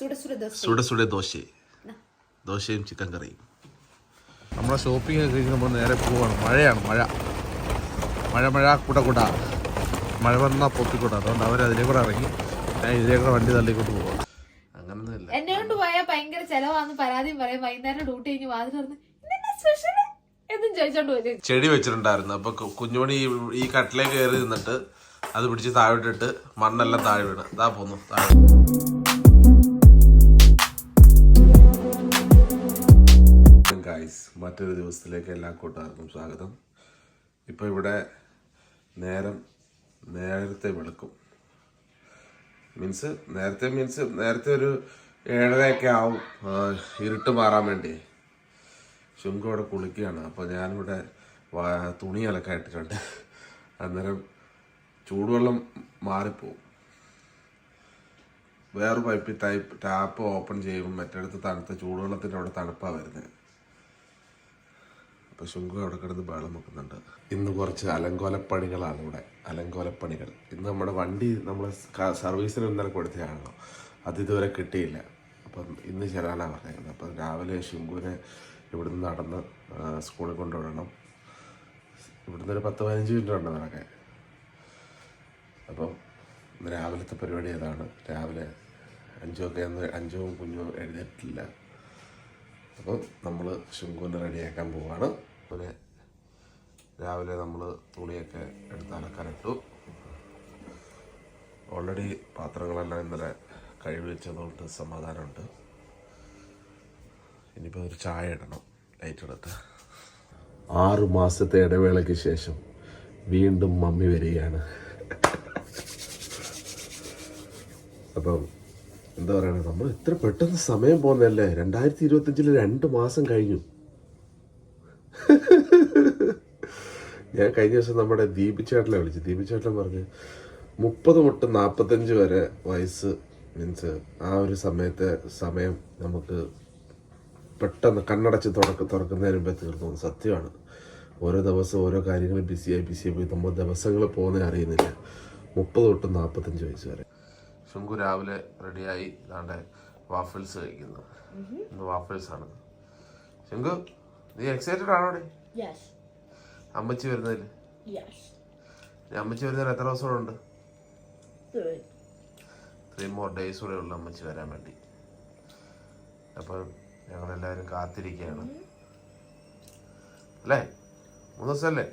സുട സുട ദോശ. ദോശയും ചിക്കൻ കറിയും. നമ്മളെ ഷോപ്പിംഗ് ഒക്കെ കഴിഞ്ഞ് നമ്മൾ നേരെ പോവാണ്. മഴയാണ് മഴ. മഴ മഴ കൂട്ട കൂട്ട മഴ വന്നാൽ പൊത്തിക്കൂട്ട അതുകൊണ്ട് അവർ അതിലേ കൂടെ ഇറങ്ങി ഞാൻ ഇതിലേ കൂടെ വണ്ടി തള്ളിക്കൊണ്ട് പോവാം. അങ്ങനൊന്നുമില്ല. എന്നെ കൊണ്ട് പോയാൽ ഭയങ്കര ചെലവാന്ന് പരാതിയും പറയും. വൈകുന്നേരം ഡ്യൂട്ടി കഴിഞ്ഞ് വാതിൽ തുറന്ന് എന്നും ചോദിച്ചോണ്ട് പോയി ചെടി വെച്ചിട്ടുണ്ടായിരുന്നു. അപ്പൊ കുഞ്ഞോണി കുഞ്ഞുമണി ഈ- കട്ടിലേ കട്ടിലേക്ക് കയറി നിന്നിട്ട് അത് പിടിച്ച് താഴോട്ടിട്ട് മണ്ണെല്ലാം താഴെ വീണ്. അതാ പോന്നു താഴെ. ഗായ്സ് മറ്റൊരു ദിവസത്തിലേക്ക് എല്ലാ കൂട്ടുകാർക്കും സ്വാഗതം. ഇപ്പോൾ ഇവിടെ നേരം നേരത്തെ വെളുക്കും. മീൻസ് നേരത്തെ മീൻസ് നേരത്തെ ഒരു ഏഴരയൊക്കെ ആവും ഇരുട്ട് മാറാൻ വേണ്ടി. ശുങ്ക ഇവിടെ കുളിക്കുകയാണ്. അപ്പോൾ ഞാനിവിടെ തുണി അലക്കാൻ ഇട്ടിട്ടുണ്ട് അന്നേരം ചൂടുവെള്ളം മാറിപ്പോവും. വേറെ പൈപ്പ് ടൈപ്പ് ടാപ്പ് ഓപ്പൺ ചെയ്യുമ്പോൾ മറ്റടുത്ത് തണുത്ത ചൂടുവെള്ളത്തിന്റെ അവിടെ തണുപ്പാണ് വരുന്നത്. അപ്പോൾ ശുങ്ക അവിടെ കിടന്ന് ബഹളം വെക്കുന്നുണ്ട്. ഇന്ന് കുറച്ച് അലങ്കോലപ്പണികളാണ് ഇവിടെ. അലങ്കോലപ്പണികൾ. ഇന്ന് നമ്മുടെ വണ്ടി നമ്മൾ സർവീസിന് ഇന്നലെ കൊടുത്തതാണല്ലോ. അത് ഇതുവരെ കിട്ടിയില്ല. അപ്പം ഇന്ന് ചെല്ലാനാണ് പറഞ്ഞേക്കുന്നത് അപ്പം രാവിലെ ശുങ്കുവിനെ ഇവിടുന്ന് നടന്ന് സ്കൂളിൽ കൊണ്ടുവിടണം. ഇവിടുന്ന് ഒരു പത്ത് പതിനഞ്ച് മിനിറ്റ് ഉണ്ട് നടക്കാൻ. അപ്പം രാവിലത്തെ പരിപാടി അതാണ് രാവിലെ അഞ്ചൊക്കെ അന്ന് അഞ്ചും കുഞ്ഞും എഴുന്നേറ്റില്ല അപ്പം നമ്മൾ ശുങ്കുവിനെ റെഡിയാക്കാൻ പോവാണ്. പിന്നെ രാവിലെ നമ്മൾ തുണിയൊക്കെ എടുത്ത് അലക്കാനിട്ടു ഓൾറെഡി പാത്രങ്ങളെല്ലാം ഇന്നലെ കഴുകി വെച്ചതുകൊണ്ട് സമാധാനമുണ്ട്. ഇനിയിപ്പോൾ ഒരു ചായ ഇടണം ലൈറ്റ് എടുത്ത്. ആറു മാസത്തെ ഇടവേളയ്ക്ക് ശേഷം വീണ്ടും മമ്മി വരികയാണ്. അപ്പം എന്താ പറയണേ? നമ്മൾ ഇത്ര പെട്ടെന്ന് സമയം പോകുന്നതല്ലേ രണ്ടായിരത്തി ഇരുപത്തഞ്ചിൽ രണ്ട് മാസം കഴിഞ്ഞു. ഞാൻ കഴിഞ്ഞ ദിവസം നമ്മുടെ ദീപിച്ചേട്ടനെ വിളിച്ചു. ദീപിച്ചേട്ടൻ പറഞ്ഞു മുപ്പത് തൊട്ട് നാൽപ്പത്തഞ്ച് വരെ വയസ്സ് മീൻസ് ആ ഒരു സമയത്തെ സമയം നമുക്ക് പെട്ടെന്ന് കണ്ണടച്ച് തുറക്ക തുറക്കുന്നതിന് മുമ്പേ തീർന്നു സത്യമാണ്. ഓരോ ദിവസം ഓരോ കാര്യങ്ങൾ ബിസിയായി ബിസിയായി പോയി. നമ്മൾ ദിവസങ്ങൾ പോകുന്നേ അറിയുന്നില്ല. മുപ്പത് തൊട്ട് നാൽപ്പത്തഞ്ച് വയസ്സ് വരെ. ശുങ്കു രാവിലെ റെഡിയായി ഇതാണ്ട് വാഫിൾസ് കഴിക്കുന്നു. വാഫിൾസ് ആണ്. ശുങ്കു നീ എക്സൈറ്റഡ് ആണോ ഡേ യെസ് അമ്മച്ചി വരുന്നതിൽ യെസ് അമ്മച്ചി വരുന്നതിൽ എത്ര ദിവസം കൂടെ ഉണ്ട്? ത്രീ മോർ ഡേയ്സ് കൂടെ ഉള്ളു അമ്മച്ചി വരാൻ വേണ്ടി. അപ്പോൾ ഞങ്ങളെല്ലാവരും കാത്തിരിക്കുകയാണ്. അല്ലേ? മൂന്ന് ദിവസമല്ലേ?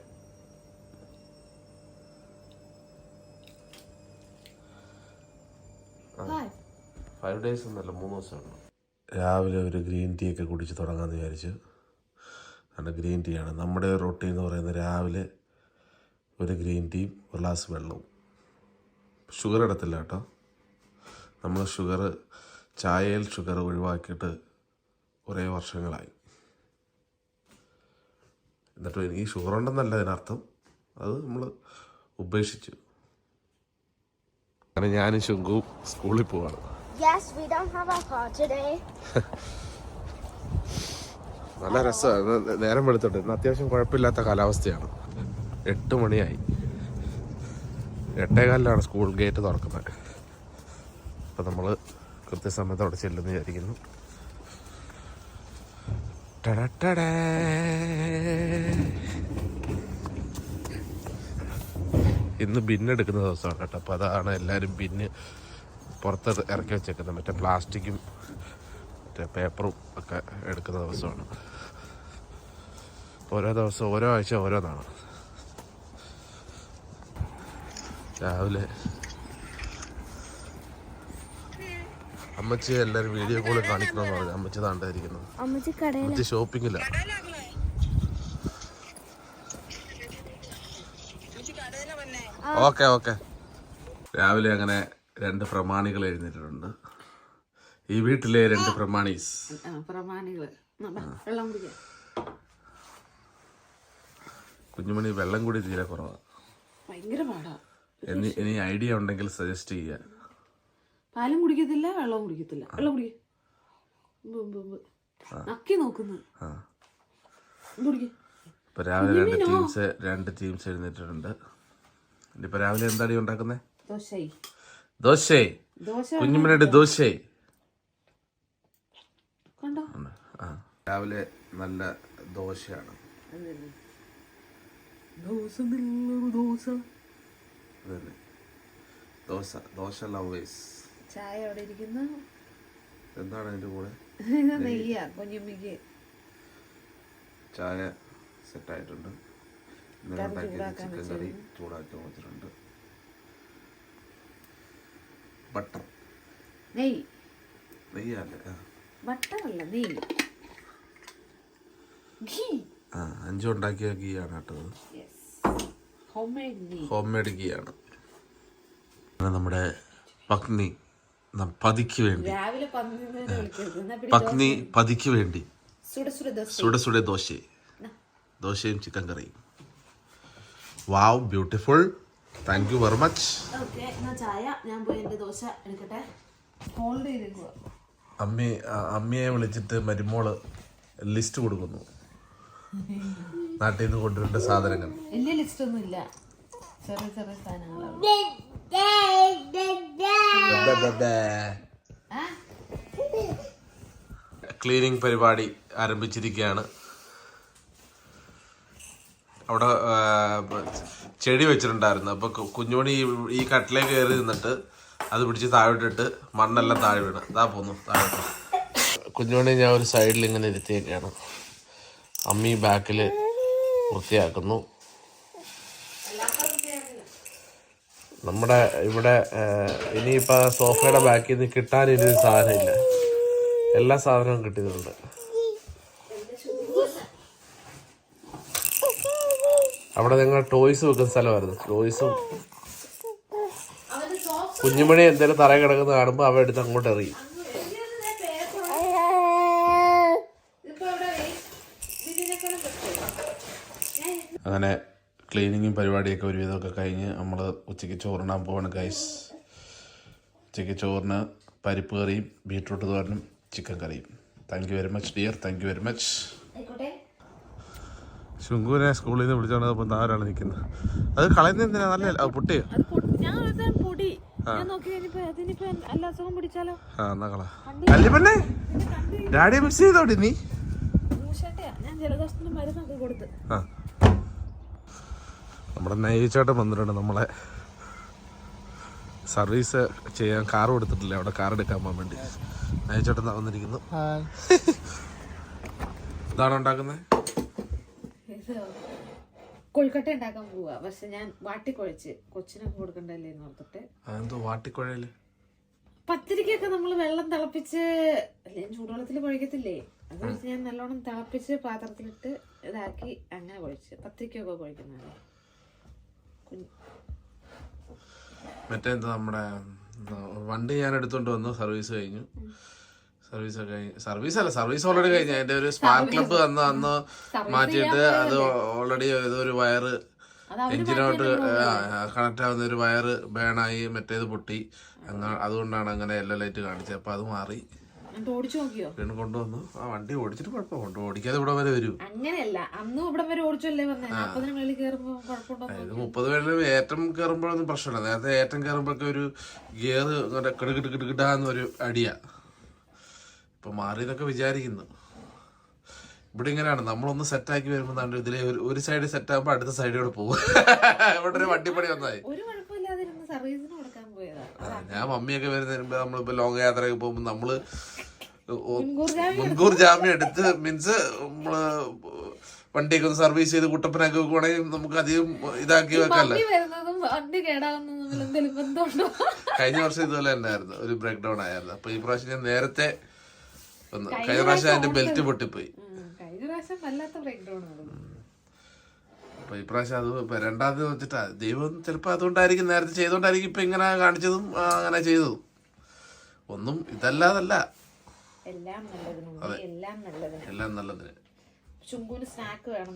ഫൈവ് ഡേയ്സ് ഒന്നല്ല മൂന്ന് ദിവസമാണ് രാവിലെ ഒരു ഗ്രീൻ ടീ ഒക്കെ കുടിച്ച് തുടങ്ങാമെന്ന് വിചാരിച്ചു. കാരണം ഗ്രീൻ ടീ ആണ്. നമ്മുടെ റൊട്ടീൻ എന്ന് പറയുന്നത് രാവിലെ ഒരു ഗ്രീൻ ടീയും ഒരു ഗ്ലാസ് വെള്ളവും. ഷുഗർ ഇടത്തില്ല കേട്ടോ. നമ്മൾ ഷുഗർ ചായയിൽ ഷുഗർ ഒഴിവാക്കിയിട്ട് കുറേ വർഷങ്ങളായി. എന്നിട്ട് എനിക്ക് ഷുഗർ ഉണ്ടെന്നല്ല അതിനർത്ഥം. അത് നമ്മൾ ഉപേക്ഷിച്ചു. അങ്ങനെ ഞാനും ശുങ്കും സ്കൂളിൽ പോവാണ്. Yes, we don't have a car today. നല്ല രസമാണ് നേരം വെളുത്തോട്ട്. ഇന്ന് അത്യാവശ്യം കുഴപ്പമില്ലാത്ത കാലാവസ്ഥയാണ്. എട്ട് മണിയായി. എട്ടേകാലിലാണ് സ്കൂൾ ഗേറ്റ് തുറക്കുന്നത്. അപ്പം നമ്മൾ കൃത്യസമയത്ത് അവിടെ ചെല്ലുമെന്ന് വിചാരിക്കുന്നു. ഇന്ന് ബിന്നെടുക്കുന്ന ദിവസമാണ് കേട്ടോ. അപ്പോൾ അതാണ് എല്ലാവരും ബിന്ന് പുറത്ത് ഇറക്കി വെച്ചേക്കുന്നത്. മറ്റേ പ്ലാസ്റ്റിക്കും മറ്റേ പേപ്പറും ഒക്കെ എടുക്കുന്ന ദിവസമാണ്. ഓരോ ദിവസം ഓരോ ആഴ്ച ഓരോന്നാണ്. രാവിലെ അമ്മച്ചി എല്ലാവരും വീഡിയോ കോളിൽ കാണിക്കണമെന്ന് പറഞ്ഞു. അമ്മച്ചി താണ്ടായിരിക്കുന്നത് അമ്മച്ചി ഷോപ്പിങ്ങില്ല ഓക്കെ ഓക്കെ. രാവിലെ അങ്ങനെ രണ്ട് പ്രമാണികൾ എഴുന്നേറ്റിട്ടുണ്ട്. ഈ വീട്ടിലെ രണ്ട് പ്രമാണീസ്. പ്രമാണികൾ. വെള്ളം കുഞ്ഞുമണി വെള്ളം കൂടി തീരെ കുറവാണ് ഭയങ്കര പാടാ. ഇനി ഇനി ഐഡിയ ഉണ്ടെങ്കിൽ സജസ്റ്റ് ചെയ്യുക പാലും കുടിക്കത്തില്ല വെള്ളവും കുടിക്കത്തില്ല. വെള്ളം കുടിക്ക. നക്കി നോക്കുന്നു. ഇപ്പൊ രാവിലെ രണ്ട് ടീംസ് രണ്ട് ടീംസ് എഴുന്നേറ്റിട്ടുണ്ട്. ഇനിയിപ്പോ രാവിലെ എന്താടി ഉണ്ടാക്കുന്നേ? ദോശ. ദോശേ. ദോശ കുഞ്ഞുമണിയുടെ ദോശേ. രാവിലെ നല്ല ദോശയാണ്. ദോശ ദോശ. അതല്ലേ ദോശ ദോശ ലവേഴ്സ്. ചായ അവിടെ ഇരിക്കുന്നു. എന്താണ് അതിന്റെ കൂടെ? നെയ്യാ. കുഞ്ഞുമ്മിക്ക്. ചായ സെറ്റായിട്ടുണ്ട്. ഇന്നലെ കറി ഉണ്ടാക്കിയത് ചൂടാക്കാൻ ചിക്കൻ കറി ചൂടാക്കി വെച്ചിട്ടുണ്ട്. ബട്ടർ. നെയ്യ്. നെയ്യല്ലേ? ആ. ബട്ടർ അല്ല നെയ്യ്. ഘീ. ആ അഞ്ചു ഉണ്ടാക്കിയ ഗീ ആണ് കേട്ടത് യെസ് ഹോം മെയ്ഡ് നെയ്യ്. ഹോം മെയ്ഡ് ഗീ ആണ് നമ്മുടെ പത്നി പതിക്ക് വേണ്ടി. രാവിലെ പത്നി പതിക്ക് വേണ്ടി. സുട സുട ദോശ. ദോശയും ചിക്കൻ കറിയും. Wow beautiful thank you very much okay ഞാൻ ചായ. ഞാൻ പോയി എന്റെ ദോശ എടുക്കട്ടെ. ഹോൾഡ് ചെയ്തേക്കുക അമ്മി അമ്മയെ വിളിച്ചിട്ട് മരുമോൾ ലിസ്റ്റ് കൊടുക്കുന്നു. നാട്ടിൽ നിന്ന് കൊണ്ടുവരേണ്ട സാധനങ്ങൾ. വലിയ ലിസ്റ്റ് ഒന്നും ഇല്ല. ചെറിയ ചെറിയ സാധനങ്ങളാണ്? ക്ലീനിങ് പരിപാടി ആരംഭിച്ചിരിക്കുകയാണ്. അവിടെ ചെടി വെച്ചിട്ടുണ്ടായിരുന്നു. അപ്പൊ കുഞ്ഞോണി കുഞ്ഞുമണി ഈ- കട്ടിലേ കട്ടിലേക്ക് കയറി നിന്നിട്ട് അത് പിടിച്ച് താഴോട്ടിട്ട് മണ്ണെല്ലാം താഴെ വീണ്. അതാ പോന്നു താഴെ കുഞ്ഞുമണി ഞാൻ ഒരു സൈഡിൽ ഇങ്ങനെ ഇരുത്തിയൊക്കെയാണ് അമ്മി ബാക്കിൽ വൃത്തിയാക്കുന്നു. നമ്മുടെ ഇവിടെ ഇനിയിപ്പോൾ സോഫയുടെ ബാക്കിൽ നിന്ന് കിട്ടാൻ ഇനി സാധനമില്ല. എല്ലാ സാധനവും കിട്ടിയിട്ടുണ്ട്. അവിടെ നിങ്ങൾ ടോയ്സ് വെക്കുന്ന സ്ഥലമായിരുന്നു. ടോയ്സും കുഞ്ഞുമണി എന്തെങ്കിലും തറ കിടക്കുന്ന കാണുമ്പോൾ അവ എടുത്ത് അങ്ങോട്ട് എറിയും. അങ്ങനെ ക്ലീനിങ്ങും പരിപാടിയൊക്കെ ഒരുവിധമൊക്കെ കഴിഞ്ഞ് നമ്മൾ ഉച്ചയ്ക്ക് ചോറിനാൻ പോവാണ് ഗൈസ് ഉച്ചയ്ക്ക് ചോറിന് പരിപ്പ് കറിയും ബീട്രൂട്ട് തോരനും ചിക്കൻ കറിയും. Thank you very much dear thank you very much ശുങ്കുവിനെ സ്കൂളിൽ നിന്ന് വിളിച്ചോണ്ട് താരാണ് നിൽക്കുന്നത് അത് കളയുന്ന എന്തിനാ? നല്ല അത് പൊട്ടിയോ അത് പൊടി- ഞാൻ ഓർത്തത് പൊടി ഞാൻ നോക്കി കഴിഞ്ഞപ്പോ അതിനിപ്പോ അല്ല അസുഖം പിടിച്ചാലോ? ആ എന്നാ കള. അല്ലേ പെണ്ണേ? ഡാഡി മിക്സ് ചെയ്തോടി നീ? നമ്മുടെ നയിച്ചേട്ടൻ വന്നിട്ടുണ്ട് നമ്മളെ. സർവീസ് ചെയ്യാൻ കാർ കൊടുത്തിട്ടില്ല? അവിടെ കാർ എടുക്കാൻ പോകാൻ വേണ്ടി. നയിച്ചേട്ടൻ ദാ വന്നിരിക്കുന്നു? ഇതാണ് ഉണ്ടാക്കുന്നത്? കൊഴുക്കട്ട ഉണ്ടാക്കാൻ പോവാ. പക്ഷെ ഞാൻ വാട്ടിക്കുഴച്ച് കൊച്ചിനൊക്കെ കൊടുക്കണ്ടല്ലേ എന്ന് ഓർത്തിട്ട്. അതെന്തോ വാട്ടിക്കുഴയിൽ പത്തിരിക്കൊക്കെ നമ്മൾ വെള്ളം തിളപ്പിച്ച് ഞാൻ ചൂടുവെള്ളത്തിൽ കുഴക്കത്തില്ലേ? അത് വെച്ച് ഞാൻ നല്ലോണം തിളപ്പിച്ച് പാത്രത്തിലിട്ട് ഇതാക്കി അങ്ങനെ കുഴച്ച്. പത്തിരിക്കൊക്കെ കുഴക്കുന്നതാണ്. മറ്റേ എന്താ നമ്മുടെ വണ്ടി ഞാൻ എടുത്തോണ്ട് വന്നു സർവീസ് കഴിഞ്ഞു. സർവീസ് സർവീസ് അല്ല സർവീസ് ഓൾറെഡി കഴിഞ്ഞ. അതിന്റെ ഒരു സ്പാർക്ക് ക്ലബ് അന്ന് അന്ന് മാറ്റിയിട്ട് അത് ഓൾറെഡി ഒരു വയറ് എഞ്ചിനോട്ട് കണക്ട് ആവുന്ന ഒരു വയറ് ബേണായി മറ്റേത് പൊട്ടി. അതുകൊണ്ടാണ് അങ്ങനെ എല്ലാ ലൈറ്റ് കാണിച്ചത്. അപ്പൊ അത് മാറി. വീണ്ടും കൊണ്ടുവന്നു. ആ വണ്ടി ഓടിച്ചിട്ട് കുഴപ്പം കൊണ്ട് ഓടിക്കാതെ ഇവിടെ വരെ വരൂ. അങ്ങനെയല്ല. അന്നും ഇവിടെ വരെ ഓടിച്ചല്ലേ ഇത് മുപ്പത് പേരിലും ഏറ്റം കയറുമ്പോഴൊന്നും പ്രശ്നമില്ല. നേരത്തെ ഏറ്റം കയറുമ്പോഴൊക്കെ ഒരു ഗിയർ ഇങ്ങനെ കിടുകിട്ട് ഒരു അടിയാ ഇപ്പൊ മാറിയെന്നൊക്കെ വിചാരിക്കുന്നു. ഇവിടെ ഇങ്ങനെയാണ്. നമ്മളൊന്ന് സെറ്റാക്കി വരുമ്പോൾ നല്ല ഇതിലെ ഒരു ഒരു സൈഡ് സെറ്റ് ആകുമ്പോൾ അടുത്ത സൈഡിലൂടെ പോകും. ഇവിടെ ഒരു വണ്ടിപ്പണി വന്നായി ഞാൻ മമ്മിയൊക്കെ വരുന്നതിന് മുമ്പ് നമ്മളിപ്പോ ലോങ് യാത്രയൊക്കെ പോകുമ്പോൾ നമ്മൾ മുൻകൂർ ജാമ്യം എടുത്ത്. മീൻസ് നമ്മൾ വണ്ടിയൊക്കെ ഒന്ന് സർവീസ് ചെയ്ത് കുട്ടപ്പനൊക്കെ വെക്കുവാണെങ്കിൽ നമുക്ക് അധികം ഇതാക്കി വെക്കല്ല. കഴിഞ്ഞ വർഷം ഇതുപോലെ തന്നെ ആയിരുന്നു ഒരു ബ്രേക്ക് ഡൗൺ ആയിരുന്നു. അപ്പൊ ഈ പ്രാവശ്യം ഞാൻ നേരത്തെ കഴിഞ്ഞ പ്രാവശ്യം അതിന്റെ ബെൽറ്റ് പൊട്ടിപ്പോയി. കഴിഞ്ഞ പ്രാവശ്യം വല്ലാത്ത ബ്രേക്ക് ഡൗൺ ആയിരുന്നു അപ്പൊ ഈ പ്രാവശ്യം അത് വരണ്ടാന്ന് വെച്ചിട്ടാ. ദൈവം ചിലപ്പോ അതുകൊണ്ടായിരിക്കും നേരത്തെ ചെയ്തോണ്ടായിരിക്കും ഇപ്പൊ ഇങ്ങനെ കാണിച്ചതും അങ്ങനെ ചെയ്തതും. ഒന്നും ഇതല്ലാതല്ല. എല്ലാം നല്ലതിന് എല്ലാം നല്ലതിന് ചുങ്കൂന് സ്നാക്ക് വേണം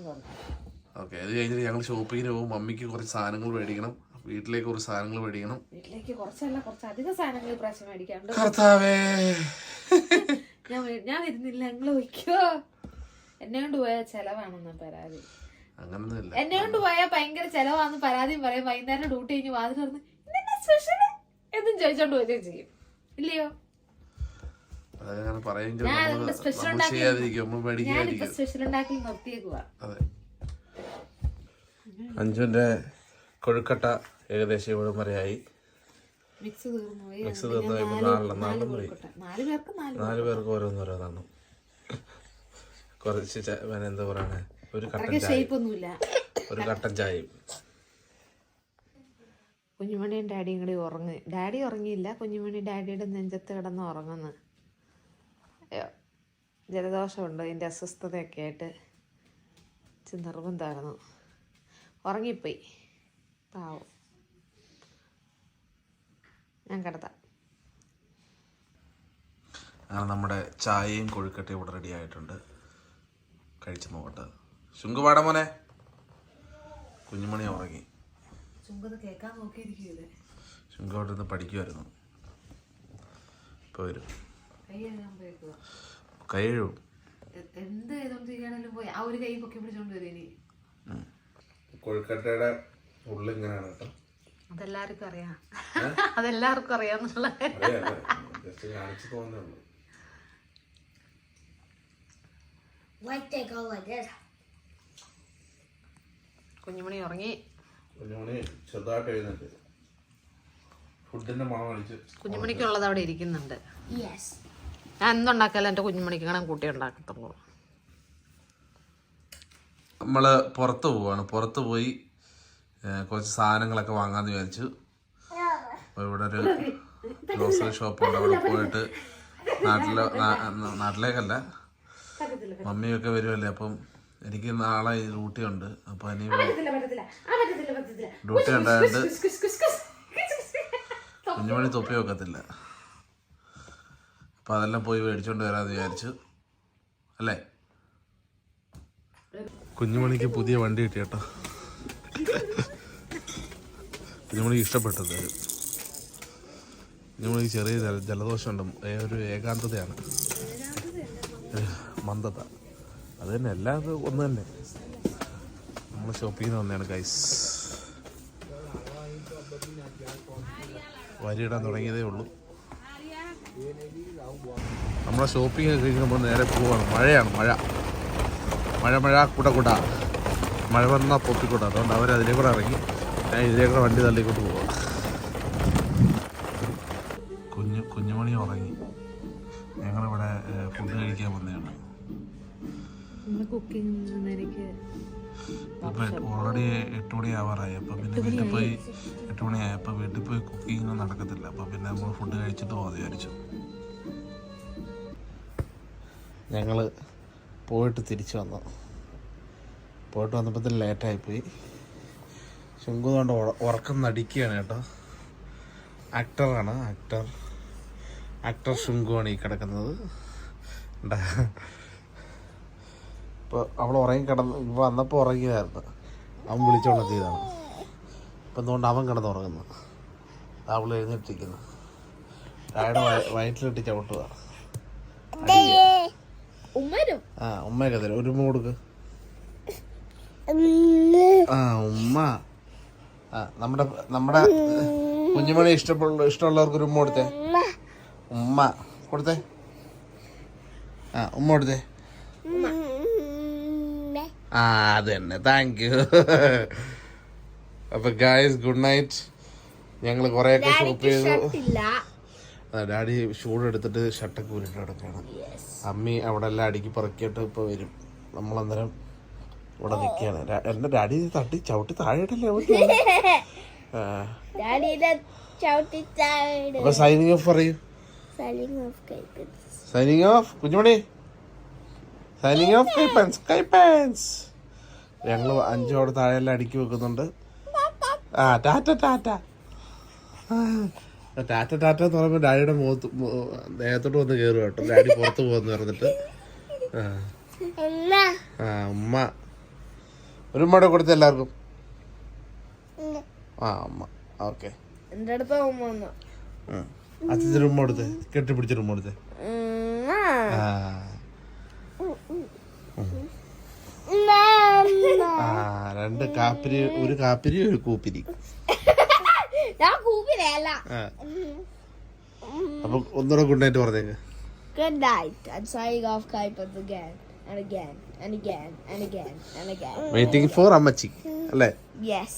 ഓക്കെ അത് കഴിഞ്ഞിട്ട് ഞങ്ങൾ ഷോപ്പിങ്ങിന് പോകും. മമ്മിക്ക് കുറച്ച് സാധനങ്ങൾ മേടിക്കണം. വീട്ടിലേക്ക് കുറച്ച് സാധനങ്ങൾ മേടിക്കണം. വീട്ടിലേക്ക് കുറച്ചല്ല കുറച്ച് അധികം സാധനങ്ങൾ പ്രാവശ്യം മേടിക്കാണ്ട് കർത്താവേ. ഞാൻ ഞാൻ വരുന്നില്ല ഞങ്ങൾ ഒഴിക്കോ എന്നെ കൊണ്ട് പോയാൽ ചെലവാണെന്ന പരാതി. അങ്ങനൊന്നുമില്ല. എന്നെ കൊണ്ട് പോയാൽ ഭയങ്കര ചെലവാന്ന് പരാതിയും പറയും. വൈകുന്നേരം ഡ്യൂട്ടി കഴിഞ്ഞ് വാതിൽ തുറന്ന് സ്പെഷ്യൽ എന്നും ചോദിച്ചോണ്ട് വരികയും ചെയ്യും. ഇല്ലയോ? അഞ്ചുവിന്റെ കൊഴുക്കട്ട ഏകദേശം ഇവിടെ വരെയായി. മിക്സ് തീർന്നു പോയി മിക്സ് തീർന്നു നാല് നാലെണ്ണം നാലെണ്ണം പോയി. നാല് പേർക്ക് നാല് നാല് പേർക്ക് ഓരോന്നോരോന്നാണ് കുറച്ച് പിന്നെ എന്താ പറയണേ? ഒരു കട്ടൻ ചായ ഒന്നുമില്ല. ഒരു കട്ടൻ ചായയും. കുഞ്ഞുമണിയും ഡാഡിയും കൂടി ഉറങ്ങി. ഡാഡി ഉറങ്ങിയില്ല. കുഞ്ഞുമണി ഡാഡിയുടെ നെഞ്ചത്ത് കിടന്ന് ഉറങ്ങുന്നു. അയ്യോ, ജലദോഷമുണ്ട്. അതിന്റെ അസ്വസ്ഥതയൊക്കെ ആയിട്ട് നിർബന്ധമായിരുന്നു. ഉറങ്ങിപ്പോയി. പാവം. ഞാൻ കിടത്താം അങ്ങനെ നമ്മുടെ ചായയും കൊഴുക്കട്ടയും ഇവിടെ റെഡി ആയിട്ടുണ്ട്. കഴിച്ചു നോക്കട്ടെ. ശുങ്കുപാട മോനെ. കുഞ്ഞുമണി ഉറങ്ങി. ശുങ്ക് അവിടെ നിന്ന് പഠിക്കുമായിരുന്നു ഇപ്പോൾ വരും കൈ കഴുകാൻ പോയേക്കുക കൈ കഴുകും എന്ത് ചെയ്തോണ്ടിരിക്കുകയാണെങ്കിലും പോയി. ആ ഒരു കൈ പൊക്കി പിടിച്ചോണ്ട് വരും ഇനി. കൊഴുക്കട്ടയുടെ ഉള്ളിങ്ങനെയാണ് കേട്ടോ. അതെല്ലാവർക്കും അറിയാം. അതെല്ലാവർക്കും അറിയാന്നുള്ള കുഞ്ഞുമണി ഉറങ്ങി. കുഞ്ഞുമണി ചെറുതായിട്ട് എഴുതുന്നുണ്ട് ഫുഡിന്റെ മണം അടിച്ച്. കുഞ്ഞുമണിക്കുള്ളത് അവിടെ ഇരിക്കുന്നുണ്ട്. Yes. ഞാൻ എന്തുണ്ടാക്കിയാലും എന്റെ കുഞ്ഞുമണിക്ക് കാണാൻ കൂട്ടി ഉണ്ടാക്കത്തുള്ളൂ. നമ്മൾ പുറത്ത് പോവാണ്. പുറത്ത് പോയി കുറച്ച് സാധനങ്ങളൊക്കെ വാങ്ങാന്ന് വിചാരിച്ചു. അപ്പോൾ ഇവിടെ ഒരു ഗ്രോസറി ഷോപ്പുണ്ട് അവിടെ പോയിട്ട് നാട്ടിലെ നാട്ടിലേക്കല്ല. മമ്മിയൊക്കെ വരുമല്ലേ അപ്പം എനിക്ക് നാളെ ഡ്യൂട്ടി ഉണ്ട്. അപ്പൊ ഇനി ഡ്യൂട്ടി ഉണ്ടായത് കുഞ്ഞുമണി തൊപ്പി വെക്കത്തില്ല. അപ്പം അതെല്ലാം പോയി മേടിച്ചോണ്ട് വരാമെന്ന് വിചാരിച്ചു. അല്ലേ? കുഞ്ഞുമണിക്ക് പുതിയ വണ്ടി കിട്ടി. കേട്ടോ ഇഷ്ടപ്പെട്ടത്. നമ്മൾ ഈ ചെറിയ ജല- ജലദോഷമുണ്ട്. ഒരു ഏകാന്തതയാണ്. മന്ദത. അത് തന്നെ എല്ലാം ഒന്ന് തന്നെ. നമ്മൾ ഷോപ്പിങ്ങിന് വന്നതാണ് ഗൈസ് വരിയിടാൻ തുടങ്ങിയതേ ഉള്ളൂ. നമ്മളെ ഷോപ്പിംഗ് ഒക്കെ കഴിഞ്ഞ് നമ്മൾ നേരെ പോവാണ്. മഴയാണ് മഴ. മഴ മഴ കുട കുട. മഴ വന്നാൽ പൊത്തിക്കൂടാ അതുകൊണ്ട് അവർ അതിലേ കൂടെ ഇറങ്ങി ഞാൻ ഇതിലേ കൂടെ വണ്ടി തള്ളിക്കൊണ്ട് പോവാം. കുഞ്ഞു കുഞ്ഞുമണി ഉറങ്ങി. ഞങ്ങളിവിടെ ഫുഡ് കഴിക്കാൻ വന്നതാണ്. ഓൾറെഡി എട്ട് മണി ആവാറായി. അപ്പം പിന്നെ വീട്ടിൽ പോയി എട്ട് മണിയായി അപ്പം വീട്ടിൽ പോയി കുക്കിംഗ് നടക്കത്തില്ല. അപ്പം പിന്നെ നമ്മൾ ഫുഡ് കഴിച്ചിട്ട് പോകാൻ വിചാരിച്ചു. ഞങ്ങൾ പോയിട്ട് തിരിച്ചു വന്നു. പോയിട്ട് വന്നപ്പോഴത്തെ ലേറ്റായിപ്പോയി ശുങ്കു കൊണ്ട് ഉറക്കം നടിക്കുകയാണ് കേട്ടോ. ആക്ടറാണ് ആക്ടർ ആക്ടർ ശുങ്കുവാണ് ഈ കിടക്കുന്നത്. ഇപ്പോൾ അവൾ ഉറങ്ങി കിടന്ന് വന്നപ്പോൾ ഉറങ്ങിയതായിരുന്നു. അവൻ വിളിച്ചോണ്ടെത്തിയതാണ് ഇപ്പം എന്തുകൊണ്ട് അവൻ കിടന്നുറങ്ങുന്നു അവൾ എഴുന്നേറ്റിരിക്കുന്നു. അയാളുടെ വയറ്റിലിട്ട് ചവിട്ടുക ആ ഉമ്മ ഒരു ഉമ്മ കൊടുക്ക്. ആ ഉമ്മ. ആ നമ്മുടെ നമ്മുടെ കുഞ്ഞുമണി ഇഷ്ടപ്പെടുള്ള ഇഷ്ടമുള്ളവർക്ക് ഒരു ഉമ്മ കൊടുത്തേ. ഉമ്മ. കൊടുത്തേ. ആ ഉമ്മ കൊടുത്തേ. ആ അത് തന്നെ. താങ്ക് യു അപ്പൊ ഗായ്സ് ഗുഡ് നൈറ്റ് ഞങ്ങൾ കുറേയൊക്കെ ഷോപ്പ് ചെയ്തു. ഡാഡി ഷൂട് എടുത്തിട്ട് ഷർട്ടൊക്കെ ഊരിട്ട് കിടക്കുകയാണ് അമ്മി അവിടെ എല്ലാം അടുക്കി പറക്കിയിട്ട് ഇപ്പൊ വരും. നമ്മളന്നേരം ഇവിടെ നിൽക്കുകയാണ് എന്റെ എന്റെ ഡാഡി തട്ടി ചവിട്ടി താഴെയിട്ടല്ലേ അവിടെ സൈനിങ് ഓഫ് പറയൂ. സൈനിങ് ഓഫ് കുഞ്ഞുമണി. Signing off കൈപ്പൻസ് കൈപ്പൻസ്. ഞങ്ങൾ അഞ്ചോടെ താഴെല്ലാം അടുക്കി വെക്കുന്നുണ്ട്. ആ ടാറ്റ ടാറ്റ. ടാറ്റ ടാറ്റ എന്ന് പറയുമ്പോൾ ഡാഡിയുടെ മുഖത്ത് ദേഹത്തോട്ട് വന്ന് കയറും കേട്ടോ. ഡാഡി പുറത്ത് പോകുന്നു പറഞ്ഞിട്ട്. ആ ഉമ്മ. ഒരു ഉമ്മയുടെ കൊടുത്ത എല്ലാവർക്കും? ആ അമ്മ ഓക്കെ. അടുത്ത് ഉമ്മ വന്നു അച്ഛന്റെ ഉമ്മ കൊടുത്തേ. കെട്ടിപ്പിടിച്ചൊരു ഉമ്മ കൊടുത്തേ. ആ. രണ്ട് കാപ്പിരി ഒരു കാപ്പിരി ഒരു കൂപ്പിരി. ഞാൻ അപ്പൊ ഒന്നുകൂടെ ഗുഡ് നൈറ്റ് പറഞ്ഞേക്ക്. Good night. I'm signing off Kaipad again and again. and again and again and again. Waiting for അമ്മച്ചി അല്ലേ Yes.